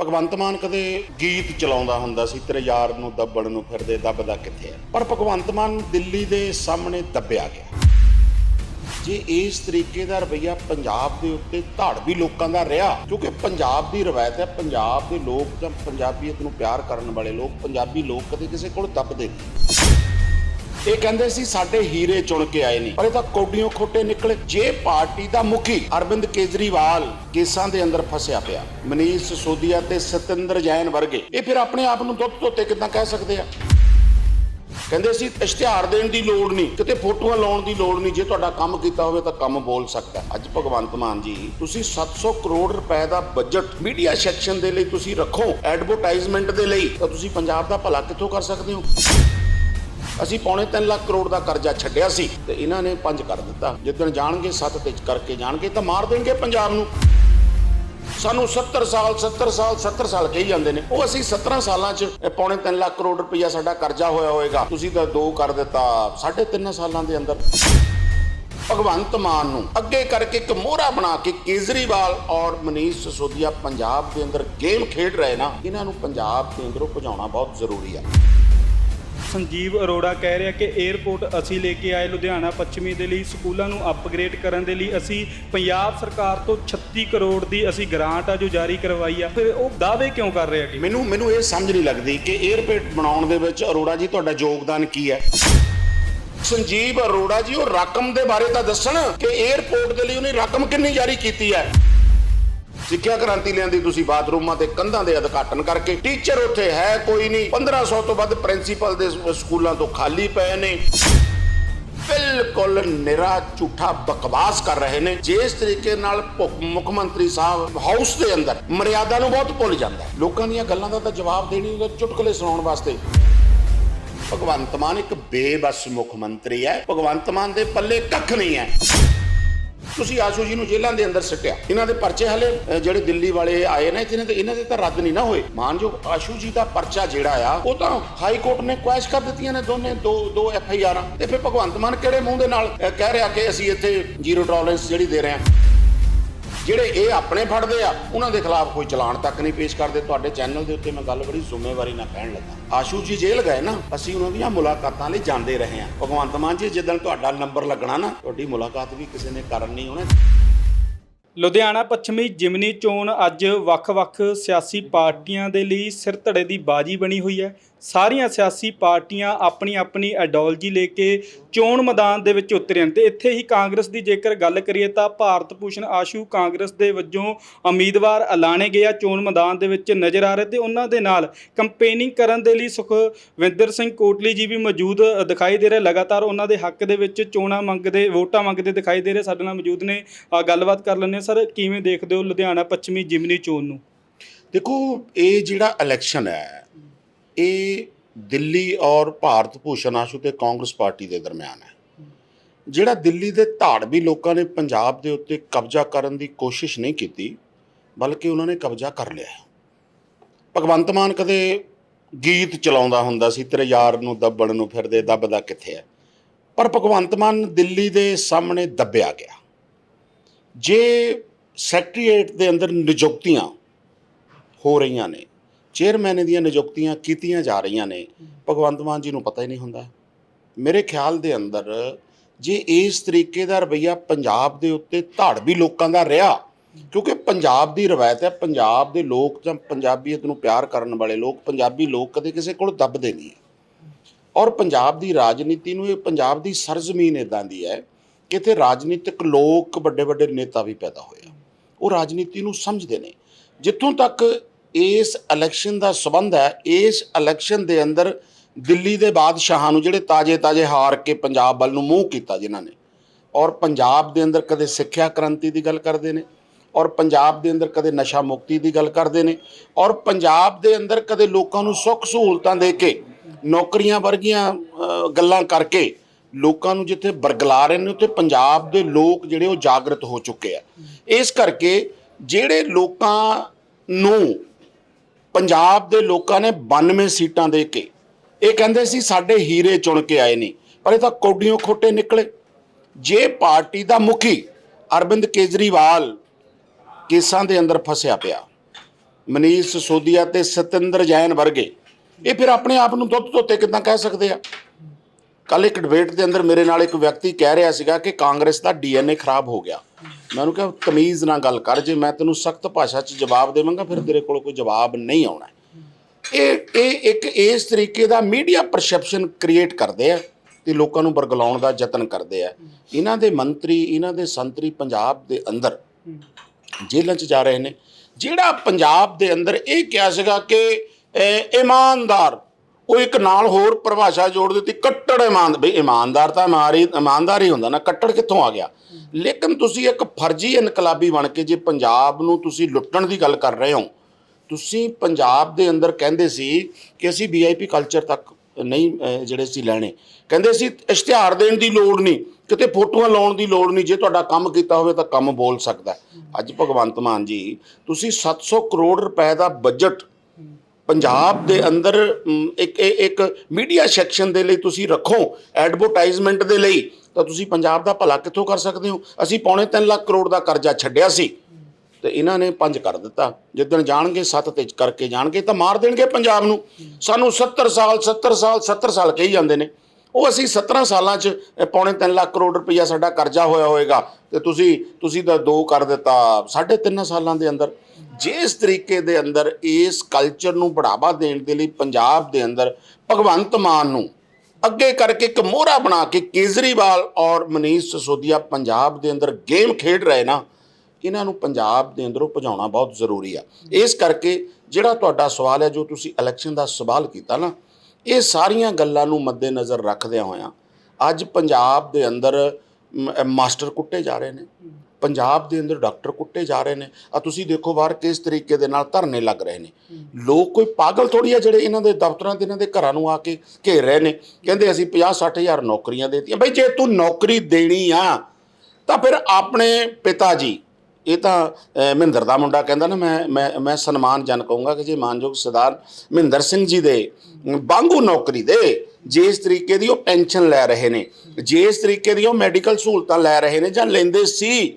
ਭਗਵੰਤ ਮਾਨ ਕਦੇ ਗੀਤ ਚਲਾਉਂਦਾ ਹੁੰਦਾ ਸੀ, ਤੇਰੇ ਯਾਰ ਨੂੰ ਦੱਬਣ ਨੂੰ ਫਿਰਦੇ, ਦੱਬਦਾ ਕਿੱਥੇ ਆ? ਪਰ ਭਗਵੰਤ ਮਾਨ ਦਿੱਲੀ ਦੇ ਸਾਹਮਣੇ ਦੱਬਿਆ ਗਿਆ। ਜੇ ਇਸ ਤਰੀਕੇ ਦਾ ਰਵਈਆ ਪੰਜਾਬ ਦੇ ਉੱਤੇ ਧਾੜਵੀ ਲੋਕਾਂ ਦਾ ਰਿਹਾ, ਕਿਉਂਕਿ ਪੰਜਾਬ ਦੀ ਰਵਾਇਤ ਹੈ, ਪੰਜਾਬ ਦੇ ਲੋਕ ਜਾਂ ਪੰਜਾਬੀਅਤ ਨੂੰ ਪਿਆਰ ਕਰਨ ਵਾਲੇ ਲੋਕ, ਪੰਜਾਬੀ ਲੋਕ ਕਦੇ ਕਿਸੇ ਕੋਲ ਦੱਬਦੇ ਨਹੀਂ। ਇਹ ਕਹਿੰਦੇ ਸੀ ਸਾਡੇ ਹੀਰੇ ਚੁਣ ਕੇ ਆਏ ਨੇ। ਪਰ ਇਹ ਤਾਂ ਕੋਡੀਆਂ ਖੋਟੇ ਨਿਕਲੇ। ਜੇ ਪਾਰਟੀ ਦਾ ਮੁਖੀ ਅਰਵਿੰਦ ਕੇਜਰੀਵਾਲ ਕੇਸਾਂ ਦੇ ਅੰਦਰ ਫਸਿਆ ਪਿਆ, ਮਨੀਸ਼ ਸਿਸੋਦੀਆ ਤੇ ਸਤਿੰਦਰ ਜੈਨ ਵਰਗੇ, ਇਹ ਫਿਰ ਆਪਣੇ ਆਪ ਨੂੰ ਦੁੱਧ ਧੋਤੇ ਕਿਦਾਂ ਕਹਿ ਸਕਦੇ ਆ? ਕਹਿੰਦੇ ਸੀ, ਇਸ਼ਤਿਹਾਰ ਦੇਣ ਦੀ ਲੋੜ ਨਹੀਂ ਕਿਤੇ ਫੋਟੋਆਂ ਲਾਉਣ ਦੀ ਲੋੜ ਨਹੀਂ ਜੇ ਤੁਹਾਡਾ ਕੰਮ ਕੀਤਾ ਹੋਵੇ ਤਾਂ ਕੰਮ ਬੋਲ ਸਕਦਾ। ਅੱਜ ਭਗਵੰਤ ਮਾਨ ਜੀ, ਤੁਸੀਂ 700 ਕਰੋੜ ਰੁਪਏ ਦਾ ਬਜਟ ਮੀਡੀਆ ਸੈਕਸ਼ਨ ਦੇ ਲਈ ਤੁਸੀਂ ਰੱਖੋ ਐਡਵਰਟਾਈਜ਼ਮੈਂਟ ਦੇ ਲਈ, ਤਾਂ ਤੁਸੀਂ ਪੰਜਾਬ ਦਾ ਭਲਾ ਕਿੱਥੋਂ ਕਰ ਸਕਦੇ ਹੋ? ਅਸੀਂ ਪੌਣੇ 3 ਲੱਖ ਕਰੋੜ ਦਾ ਕਰਜ਼ਾ ਛੱਡਿਆ ਸੀ ਤੇ ਇਹਨਾਂ ਨੇ ਪੰਜ ਕਰ ਦਿੱਤਾ। ਜਿੱਦਣ ਜਾਣਗੇ ਸੱਤ ਤੇ ਕਰਕੇ ਜਾਣਗੇ ਤਾਂ ਮਾਰ ਦੇਣਗੇ ਪੰਜਾਬ ਨੂੰ। ਸਾਨੂੰ 70 ਸਾਲ 70 ਸਾਲ 70 ਸਾਲ ਕਹੀ ਜਾਂਦੇ ਨੇ। ਉਹ ਅਸੀਂ 17 ਸਾਲਾਂ 'ਚ ਪੌਣੇ 3 ਲੱਖ ਕਰੋੜ ਰੁਪਈਆ ਸਾਡਾ ਕਰਜ਼ਾ ਹੋਇਆ ਹੋਏਗਾ। ਤੁਸੀਂ ਤਾਂ ਦੋ ਕਰ ਦਿੱਤਾ, ਸਾਢੇ ਤਿੰਨ ਸਾਲਾਂ ਦੇ ਅੰਦਰ। ਭਗਵੰਤ ਮਾਨ ਨੂੰ ਅੱਗੇ ਕਰਕੇ ਇੱਕ ਮੋਹਰਾ ਬਣਾ ਕੇ ਕੇਜਰੀਵਾਲ ਔਰ ਮਨੀਸ਼ ਸਿਸੋਦੀਆ ਪੰਜਾਬ ਦੇ ਅੰਦਰ ਗੇਮ ਖੇਡ ਰਹੇ ਨਾ, ਇਹਨਾਂ ਨੂੰ ਪੰਜਾਬ ਦੇ ਅੰਦਰੋਂ ਭਜਾਉਣਾ ਬਹੁਤ ਜ਼ਰੂਰੀ ਆ। ਸੰਜੀਵ ਅਰੋੜਾ ਕਹਿ ਰਿਹਾ ਕਿ 에ਅਰਪੋਰਟ ਅਸੀਂ ਲੈ ਕੇ ਆਏ ਲੁਧਿਆਣਾ ਪੱਛਮੀ ਦੇ ਲਈ, ਸਕੂਲਾਂ ਨੂੰ ਅਪਗ੍ਰੇਡ ਕਰਨ ਦੇ ਲਈ ਅਸੀਂ ਪੰਜਾਬ ਸਰਕਾਰ ਤੋਂ 36 ਕਰੋੜ ਦੀ ਅਸੀਂ ਗ੍ਰਾਂਟ ਆ ਜੋ ਜਾਰੀ ਕਰਵਾਈ ਆ। ਫਿਰ ਉਹ ਦਾਅਵੇ ਕਿਉਂ ਕਰ ਰਿਹਾ ਕਿ ਮੈਨੂੰ ਮੈਨੂੰ ਇਹ ਸਮਝ ਨਹੀਂ ਲੱਗਦੀ ਕਿ 에ਅਰਪੋਰਟ ਬਣਾਉਣ ਦੇ ਵਿੱਚ ਅਰੋੜਾ ਜੀ ਤੁਹਾਡਾ ਯੋਗਦਾਨ ਕੀ ਹੈ? ਸੰਜੀਵ ਅਰੋੜਾ ਜੀ, ਉਹ ਰਕਮ ਦੇ ਬਾਰੇ ਤਾਂ ਦੱਸਣ ਕਿ 에ਅਰਪੋਰਟ ਦੇ ਲਈ ਉਹਨੇ ਰਕਮ ਕਿੰਨੀ ਜਾਰੀ ਕੀਤੀ ਹੈ? ਸਿੱਖਿਆ ਕ੍ਰਾਂਤੀ ਲਿਆਂਦੀ ਤੁਸੀਂ ਬਾਥਰੂਮਾਂ ਤੇ ਕੰਧਾਂ ਦੇ ਉਦਘਾਟਨ ਕਰਕੇ। ਟੀਚਰ ਉੱਥੇ ਹੈ, ਕੋਈ ਨਹੀਂ। 1500 ਤੋਂ ਵੱਧ ਪ੍ਰਿੰਸੀਪਲ ਦੇ ਸਕੂਲਾਂ ਤੋਂ ਖਾਲੀ ਪਏ ਨੇ। ਬਿਲਕੁਲ ਨਿਰਾ ਝੂਠਾ ਬਕਵਾਸ ਕਰ ਰਹੇ ਨੇ। ਜਿਸ ਤਰੀਕੇ ਨਾਲ ਮੁੱਖ ਮੰਤਰੀ ਸਾਹਿਬ ਹਾਊਸ ਦੇ ਅੰਦਰ ਮਰਿਆਦਾ ਨੂੰ ਬਹੁਤ ਭੁੱਲ ਜਾਂਦਾ ਲੋਕਾਂ ਦੀਆਂ ਗੱਲਾਂ ਦਾ ਤਾਂ ਜਵਾਬ ਦੇਣੀ ਹੁੰਦਾ ਚੁਟਕਲੇ ਸੁਣਾਉਣ ਵਾਸਤੇ। ਭਗਵੰਤ ਮਾਨ ਇੱਕ ਬੇਬਸ ਮੁੱਖ ਮੰਤਰੀ ਹੈ। ਭਗਵੰਤ ਮਾਨ ਦੇ ਪੱਲੇ ਕੱਖ ਨਹੀਂ ਹੈ। ਤੁਸੀਂ ਆਸ਼ੂ ਜੀ ਨੂੰ ਜੇਲ੍ਹਾਂ ਦੇ ਅੰਦਰ ਸਿੱਟਿਆ। ਇਹਨਾਂ ਦੇ ਪਰਚੇ ਹਲੇ ਜਿਹੜੇ ਦਿੱਲੀ ਵਾਲੇ ਆਏ ਨੇ ਜਿਹਨਾਂ ਤੇ ਇਹਨਾਂ ਦੇ ਤਾਂ ਰੱਦ ਨਹੀਂ ਨਾ ਹੋਏ। ਮਾਨਯੋਗ ਆਸ਼ੂ ਜੀ ਦਾ ਪਰਚਾ ਜਿਹੜਾ ਆ, ਉਹ ਤਾਂ ਹਾਈ ਕੋਰਟ ਨੇ ਕੁਐਸ਼ ਕਰ ਦਿੱਤੀਆਂ ਨੇ ਦੋਨੇ, ਦੋ ਦੋ ਐਫ ਆਈ ਆਰਾਂ ਤੇ ਫਿਰ ਭਗਵੰਤ ਮਾਨ ਕਿਹੜੇ ਮੂੰਹ ਦੇ ਨਾਲ ਕਹਿ ਰਿਹਾ ਕਿ ਅਸੀਂ ਇੱਥੇ ਜ਼ੀਰੋ ਟੋਲਰੈਂਸ ਜਿਹੜੀ ਦੇ ਰਹੇ ਹਾਂ। ਜਿਹੜੇ ਇਹ ਆਪਣੇ ਫੜਦੇ ਆ, ਉਹਨਾਂ ਦੇ ਖਿਲਾਫ ਕੋਈ ਚਲਾਨ ਤੱਕ ਨਹੀਂ ਪੇਸ਼ ਕਰਦੇ। ਤੁਹਾਡੇ ਚੈਨਲ ਦੇ ਉੱਤੇ ਮੈਂ ਗੱਲ ਬੜੀ ਜ਼ਿੰਮੇਵਾਰੀ ਨਾਲ ਕਹਿਣ ਲੱਗਾ। ਆਸ਼ੂ ਜੀ ਜੇਲ੍ਹ ਗਏ ਨਾ, ਅਸੀਂ ਉਹਨਾਂ ਦੀਆਂ ਮੁਲਾਕਾਤਾਂ ਲਈ ਜਾਂਦੇ ਰਹੇ ਹਾਂ। ਭਗਵੰਤ ਮਾਨ ਜੀ, ਜਿੱਦਣ ਤੁਹਾਡਾ ਨੰਬਰ ਲੱਗਣਾ ਨਾ, ਤੁਹਾਡੀ ਮੁਲਾਕਾਤ ਵੀ ਕਿਸੇ ਨੇ ਕਰਨ ਕਰਨੀ ਹੋਣਾ। ਲੁਧਿਆਣਾ ਪੱਛਮੀ ਜਿਮਨੀ ਚੋਣ ਅੱਜ ਵੱਖ-ਵੱਖ ਸਿਆਸੀ ਪਾਰਟੀਆਂ ਦੇ ਲਈ ਸਿਰ ਧੜੇ ਦੀ ਬਾਜੀ ਬਣੀ ਹੋਈ ਹੈ। ਸਾਰੀਆਂ ਸਿਆਸੀ ਪਾਰਟੀਆਂ ਆਪਣੀ ਆਪਣੀ ਆਈਡੀਓਲੋਜੀ ਲੈ ਕੇ ਚੋਣ ਮੈਦਾਨ ਦੇ ਵਿੱਚ ਉਤਰੇ ਹਨ। ਤੇ ਇੱਥੇ ਹੀ ਕਾਂਗਰਸ ਦੀ ਜੇਕਰ ਗੱਲ ਕਰੀਏ ਤਾਂ ਭਾਰਤ ਭੂਸ਼ਣ ਆਸ਼ੂ ਕਾਂਗਰਸ ਦੇ ਵੱਜੋਂ ਉਮੀਦਵਾਰ ਐਲਾਨੇ ਗਏ ਆ ਚੋਣ ਮੈਦਾਨ ਦੇ ਵਿੱਚ ਨਜ਼ਰ ਆ ਰਹੇ ਤੇ ਉਹਨਾਂ ਦੇ ਨਾਲ ਕੰਪੇਨਿੰਗ ਕਰਨ ਦੇ ਲਈ ਸੁਖਵਿੰਦਰ ਸਿੰਘ ਕੋਟਲੀ ਜੀ ਵੀ ਮੌਜੂਦ ਦਿਖਾਈ ਦੇ ਰਹੇ। ਲਗਾਤਾਰ ਉਹਨਾਂ ਦੇ ਹੱਕ ਦੇ ਵਿੱਚ ਚੋਣਾਂ ਮੰਗਦੇ, ਵੋਟਾਂ ਮੰਗਦੇ ਦਿਖਾਈ ਦੇ ਰਹੇ। ਸਾਡੇ ਨਾਲ ਮੌਜੂਦ ਨੇ ਗੱਲਬਾਤ ਕਰ ਲੈਂਦੇ ਹਾਂ। ਸਰ, ਕਿਵੇਂ ਦੇਖਦੇ ਹੋ ਲੁਧਿਆਣਾ ਪੱਛਮੀ ਜਿਮਨੀ ਚੋਣ ਨੂੰ? ਦੇਖੋ, ਇਹ ਜਿਹੜਾ ਇਲੈਕਸ਼ਨ ਹੈ ਇਹ ਦਿੱਲੀ ਔਰ ਭਾਰਤ ਭੂਸ਼ਣ ਆਸ਼ੂ ਤੇ ਕਾਂਗਰਸ ਪਾਰਟੀ ਦੇ ਦਰਮਿਆਨ ਹੈ। ਜਿਹੜਾ ਦਿੱਲੀ ਦੇ ਧਾੜਵੀ ਲੋਕਾਂ ਨੇ ਪੰਜਾਬ ਦੇ ਉੱਤੇ ਕਬਜ਼ਾ ਕਰਨ ਦੀ ਕੋਸ਼ਿਸ਼ ਨਹੀਂ ਕੀਤੀ, ਬਲਕਿ ਉਹਨਾਂ ਨੇ ਕਬਜ਼ਾ ਕਰ ਲਿਆ ਭਗਵੰਤ ਮਾਨ ਕਦੇ ਗੀਤ ਚਲਾਉਂਦਾ ਹੁੰਦਾ ਸੀ, ਤੇਰੇ ਯਾਰ ਨੂੰ ਦੱਬਣ ਨੂੰ ਫਿਰਦੇ, ਦੱਬਦਾ ਕਿੱਥੇ ਹੈ? ਪਰ ਭਗਵੰਤ ਮਾਨ ਦਿੱਲੀ ਦੇ ਸਾਹਮਣੇ ਦੱਬਿਆ ਗਿਆ। ਜੇ ਸੈਕਟਰੀਏਟ ਦੇ ਅੰਦਰ ਨਿਯੁਕਤੀਆਂ ਹੋ ਰਹੀਆਂ ਨੇ ਚੇਅਰਮੈਨ ਦੀਆਂ ਨਿਯੁਕਤੀਆਂ ਕੀਤੀਆਂ ਜਾ ਰਹੀਆਂ ਨੇ, ਭਗਵੰਤ ਮਾਨ ਜੀ ਨੂੰ ਪਤਾ ਹੀ ਨਹੀਂ ਹੁੰਦਾ। ਮੇਰੇ ਖਿਆਲ ਦੇ ਅੰਦਰ ਜੇ ਇਸ ਤਰੀਕੇ ਦਾ ਰਵਈਆ ਪੰਜਾਬ ਦੇ ਉੱਤੇ ਧਾੜਵੀ ਲੋਕਾਂ ਦਾ ਰਿਹਾ, ਕਿਉਂਕਿ ਪੰਜਾਬ ਦੀ ਰਵਾਇਤ ਹੈ, ਪੰਜਾਬ ਦੇ ਲੋਕ ਜਾਂ ਪੰਜਾਬੀਅਤ ਨੂੰ ਪਿਆਰ ਕਰਨ ਵਾਲੇ ਲੋਕ ਪੰਜਾਬੀ ਲੋਕ ਕਦੇ ਕਿਸੇ ਕੋਲ ਦੱਬਦੇ ਨਹੀਂ। ਔਰ ਪੰਜਾਬ ਦੀ ਰਾਜਨੀਤੀ ਨੂੰ ਇਹ ਪੰਜਾਬ ਦੀ ਸਰਜ਼ਮੀਨ ਇਦਾਂ ਦੀ ਹੈ ਕਿ ਇੱਥੇ ਰਾਜਨੀਤਿਕ ਲੋਕ ਵੱਡੇ ਵੱਡੇ ਨੇਤਾ ਵੀ ਪੈਦਾ ਹੋਏ ਆ। ਉਹ ਰਾਜਨੀਤੀ ਨੂੰ ਸਮਝਦੇ ਨੇ। ਜਿੱਥੋਂ ਤੱਕ ਇਸ ਇਲੈਕਸ਼ਨ ਦਾ ਸਬੰਧ ਹੈ, ਇਸ ਇਲੈਕਸ਼ਨ ਦੇ ਅੰਦਰ ਦਿੱਲੀ ਦੇ ਬਾਦਸ਼ਾਹਾਂ ਨੂੰ ਜਿਹੜੇ ਤਾਜੇ ਤਾਜੇ ਹਾਰ ਕੇ ਪੰਜਾਬ ਵੱਲ ਨੂੰ ਮੂੰਹ ਕੀਤਾ ਜਿਨ੍ਹਾਂ ਨੇ, ਔਰ ਪੰਜਾਬ ਦੇ ਅੰਦਰ ਕਦੇ ਸਿੱਖਿਆ ਕ੍ਰਾਂਤੀ ਦੀ ਗੱਲ ਕਰਦੇ ਨੇ, ਔਰ ਪੰਜਾਬ ਦੇ ਅੰਦਰ ਕਦੇ ਨਸ਼ਾ ਮੁਕਤੀ ਦੀ ਗੱਲ ਕਰਦੇ ਨੇ, ਔਰ ਪੰਜਾਬ ਦੇ ਅੰਦਰ ਕਦੇ ਲੋਕਾਂ ਨੂੰ ਸੁੱਖ ਸਹੂਲਤਾਂ ਦੇ ਕੇ, ਨੌਕਰੀਆਂ ਵਰਗੀਆਂ ਗੱਲਾਂ ਕਰਕੇ ਲੋਕਾਂ ਨੂੰ ਜਿੱਥੇ ਬਰਗਲਾ ਰਹੇ ਨੇ, ਉੱਥੇ ਪੰਜਾਬ ਦੇ ਲੋਕ ਜਿਹੜੇ ਉਹ ਜਾਗਰਤ ਹੋ ਚੁੱਕੇ ਆ। ਇਸ ਕਰਕੇ ਜਿਹੜੇ ਲੋਕਾਂ ਨੂੰ ਪੰਜਾਬ ਦੇ ਲੋਕਾਂ ਨੇ 92 ਸੀਟਾਂ ਦੇ ਕੇ ਇਹ ਕਹਿੰਦੇ ਸੀ ਸਾਡੇ ਹੀਰੇ ਚੁਣ ਕੇ ਆਏ ਨੇ, ਪਰ ਇਹ ਤਾਂ ਕੋਡੀਆਂ ਖੋਟੇ ਨਿਕਲੇ। ਜੇ ਪਾਰਟੀ ਦਾ ਮੁਖੀ ਅਰਵਿੰਦ ਕੇਜਰੀਵਾਲ ਕੇਸਾਂ ਦੇ ਅੰਦਰ ਫਸਿਆ ਪਿਆ, ਮਨੀਸ਼ ਸਿਸੋਦੀਆ ਤੇ ਸਤਿੰਦਰ ਜੈਨ ਵਰਗੇ, ਇਹ ਫਿਰ ਆਪਣੇ ਆਪ ਨੂੰ ਦੁੱਧ ਧੋਤੇ ਕਿਦਾਂ ਕਹਿ ਸਕਦੇ ਆ? ਕੱਲ ਇੱਕ ਡਿਬੇਟ ਦੇ ਅੰਦਰ ਮੇਰੇ ਨਾਲ ਇੱਕ ਵਿਅਕਤੀ ਕਹਿ ਰਿਹਾ ਸੀਗਾ ਕਿ ਕਾਂਗਰਸ ਦਾ ਡੀਐਨਏ ਖਰਾਬ ਹੋ ਗਿਆ। ਮੈਂ ਉਹਨੂੰ ਕਿਹਾ, ਤਮੀਜ਼ ਨਾਲ ਗੱਲ ਕਰ, ਜੇ ਮੈਂ ਤੈਨੂੰ ਸਖਤ ਭਾਸ਼ਾ 'ਚ ਜਵਾਬ ਦੇਵਾਂਗਾ, ਫਿਰ ਤੇਰੇ ਕੋਲ ਕੋਈ ਜਵਾਬ ਨਹੀਂ ਆਉਣਾ। ਇਹ ਇਹ ਇੱਕ ਇਸ ਤਰੀਕੇ ਦਾ ਮੀਡੀਆ ਪਰਸੈਪਸ਼ਨ ਕ੍ਰੀਏਟ ਕਰਦੇ ਆ ਤੇ ਲੋਕਾਂ ਨੂੰ ਬਰਗਲਾਉਣ ਦਾ ਯਤਨ ਕਰਦੇ ਆ। ਇਹਨਾਂ ਦੇ ਮੰਤਰੀ, ਇਹਨਾਂ ਦੇ ਸੰਤਰੀ ਪੰਜਾਬ ਦੇ ਅੰਦਰ ਜੇਲ੍ਹਾਂ 'ਚ ਜਾ ਰਹੇ ਨੇ। ਜਿਹੜਾ ਪੰਜਾਬ ਦੇ ਅੰਦਰ ਇਹ ਕਿਹਾ ਸੀਗਾ ਕਿ ਇਮਾਨਦਾਰ, ਉਹ ਇੱਕ ਨਾਲ ਹੋਰ ਪਰਿਭਾਸ਼ਾ ਜੋੜ ਦਿੱਤੀ, ਕੱਟੜ ਇਮਾਨ, ਬਈ ਇਮਾਨਦਾਰ ਤਾਂ ਮਾਰੀ, ਇਮਾਨਦਾਰ ਹੀ ਹੁੰਦਾ ਨਾ, ਕੱਟੜ ਕਿੱਥੋਂ ਆ ਗਿਆ? ਲੇਕਿਨ ਤੁਸੀਂ ਇੱਕ ਫਰਜ਼ੀ ਇਨਕਲਾਬੀ ਬਣ ਕੇ ਜੇ ਪੰਜਾਬ ਨੂੰ ਤੁਸੀਂ ਲੁੱਟਣ ਦੀ ਗੱਲ ਕਰ ਰਹੇ ਹੋ, ਤੁਸੀਂ ਪੰਜਾਬ ਦੇ ਅੰਦਰ ਕਹਿੰਦੇ ਸੀ ਕਿ ਅਸੀਂ ਵੀਆਈਪੀ ਕਲਚਰ ਤੱਕ ਨਹੀਂ ਜਿਹੜੇ ਸੀ ਲੈਣੇ। ਕਹਿੰਦੇ ਸੀ ਇਸ਼ਤਿਹਾਰ ਦੇਣ ਦੀ ਲੋੜ ਨਹੀਂ, ਕਿਤੇ ਫੋਟੋਆਂ ਲਾਉਣ ਦੀ ਲੋੜ ਨਹੀਂ, ਜੇ ਤੁਹਾਡਾ ਕੰਮ ਕੀਤਾ ਹੋਵੇ ਤਾਂ ਕੰਮ ਬੋਲ ਸਕਦਾ। ਅੱਜ ਭਗਵੰਤ ਮਾਨ ਜੀ, ਤੁਸੀਂ 700 ਕਰੋੜ ਰੁਪਏ ਦਾ ਬਜਟ ਪੰਜਾਬ ਦੇ ਅੰਦਰ ਇੱਕ, ਇਹ- ਇੱਕ ਮੀਡੀਆ ਸੈਕਸ਼ਨ ਦੇ ਲਈ ਤੁਸੀਂ ਰੱਖੋ ਐਡਵਰਟਾਈਜ਼ਮੈਂਟ ਦੇ ਲਈ, ਤਾਂ ਤੁਸੀਂ ਪੰਜਾਬ ਦਾ ਭਲਾ ਕਿੱਥੋਂ ਕਰ ਸਕਦੇ ਹੋ? ਅਸੀਂ ਪੌਣੇ 3 ਲੱਖ ਕਰੋੜ ਦਾ ਕਰਜ਼ਾ ਛੱਡਿਆ ਸੀ, ਤੇ ਇਹਨਾਂ ਨੇ ਪੰਜ ਕਰ ਦਿੱਤਾ। ਜਿੱਦਣ ਜਾਣਗੇ, ਸੱਤ ਤੇ ਕਰਕੇ ਜਾਣਗੇ, ਤਾਂ ਮਾਰ ਦੇਣਗੇ ਪੰਜਾਬ ਨੂੰ। ਸਾਨੂੰ 70 ਸਾਲ 70 ਸਾਲ 70 ਸਾਲ ਕਹੀ ਜਾਂਦੇ ਨੇ। ਉਹ ਅਸੀਂ 17 ਸਾਲਾਂ 'ਚ, ਇਹ ਪੌਣੇ 3 ਲੱਖ ਕਰੋੜ ਰੁਪਈਆ ਸਾਡਾ ਕਰਜ਼ਾ ਹੋਇਆ ਹੋਏਗਾ ਤੇ ਤੁਸੀਂ ਤੁਸੀਂ ਤਾਂ ਦੋ ਕਰ ਦਿੱਤਾ, ਸਾਢੇ ਤਿੰਨ ਸਾਲਾਂ ਦੇ ਅੰਦਰ। ਜਿਸ ਤਰੀਕੇ ਦੇ ਅੰਦਰ ਇਸ ਕਲਚਰ ਨੂੰ ਬੜਾਵਾ ਦੇਣ ਦੇ ਲਈ ਪੰਜਾਬ ਦੇ ਅੰਦਰ ਭਗਵੰਤ ਮਾਨ ਨੂੰ ਅੱਗੇ ਕਰਕੇ ਇੱਕ ਮੋਹਰਾ ਬਣਾ ਕੇ ਕੇਜਰੀਵਾਲ ਔਰ ਮਨੀਸ਼ ਸਸੋਦੀਆ ਪੰਜਾਬ ਦੇ ਅੰਦਰ ਗੇਮ ਖੇਡ ਰਹੇ ਨਾ, ਇਹਨਾਂ ਨੂੰ ਪੰਜਾਬ ਦੇ ਅੰਦਰੋਂ ਭਜਾਉਣਾ ਬਹੁਤ ਜ਼ਰੂਰੀ ਆ। ਇਸ ਕਰਕੇ ਜਿਹੜਾ ਤੁਹਾਡਾ ਸਵਾਲ ਹੈ, ਜੋ ਤੁਸੀਂ ਇਲੈਕਸ਼ਨ ਦਾ ਸਵਾਲ ਕੀਤਾ ਨਾ ਇਹ ਸਾਰੀਆਂ ਗੱਲਾਂ ਨੂੰ ਮੱਦੇਨਜ਼ਰ ਰੱਖਦਿਆਂ ਹੋਇਆਂ ਅੱਜ ਪੰਜਾਬ ਦੇ ਅੰਦਰ ਮਾਸਟਰ ਕੁੱਟੇ ਜਾ ਰਹੇ ਨੇ। ਪੰਜਾਬ ਦੇ ਅੰਦਰ ਡਾਕਟਰ ਕੁੱਟੇ ਜਾ ਰਹੇ ਨੇ। ਆ ਤੁਸੀਂ ਦੇਖੋ ਬਾਹਰ ਕਿਸ ਤਰੀਕੇ ਦੇ ਨਾਲ ਧਰਨੇ ਲੱਗ ਰਹੇ ਨੇ। ਲੋਕ ਕੋਈ ਪਾਗਲ ਥੋੜੀ ਆ ਜਿਹੜੇ ਇਹਨਾਂ ਦੇ ਦਫ਼ਤਰਾਂ ਤੇ ਇਹਨਾਂ ਦੇ ਘਰਾਂ ਨੂੰ ਆ ਕੇ ਘੇਰ ਰਹੇ ਨੇ। ਕਹਿੰਦੇ ਅਸੀਂ 50 60 ਹਜ਼ਾਰ ਨੌਕਰੀਆਂ ਦੇਤੀਆਂ। ਬਈ ਜੇ ਤੂੰ ਨੌਕਰੀ ਦੇਣੀ ਆ ਤਾਂ ਫਿਰ ਆਪਣੇ ਪਿਤਾ ਜੀ ਇਹ ਤਾਂ ਮਹਿੰਦਰ ਦਾ ਮੁੰਡਾ ਕਹਿੰਦਾ ਨਾ, ਮੈਂ ਮੈਂ ਮੈਂ ਸਨਮਾਨਜਨ ਕਹੂੰਗਾ ਕਿ ਜੇ ਮਾਨਯੋਗ ਸਰਦਾਰ ਮਹਿੰਦਰ ਸਿੰਘ ਜੀ ਦੇ ਬਾਂਗੂ ਨੌਕਰੀ ਦੇ ਜਿਸ ਤਰੀਕੇ ਦੀ ਉਹ ਪੈਨਸ਼ਨ ਲੈ ਰਹੇ ਨੇ ਜਿਸ ਤਰੀਕੇ ਦੀ ਉਹ ਮੈਡੀਕਲ ਸਹੂਲਤਾਂ ਲੈ ਰਹੇ ਨੇ ਜਾਂ ਲੈਂਦੇ ਸੀ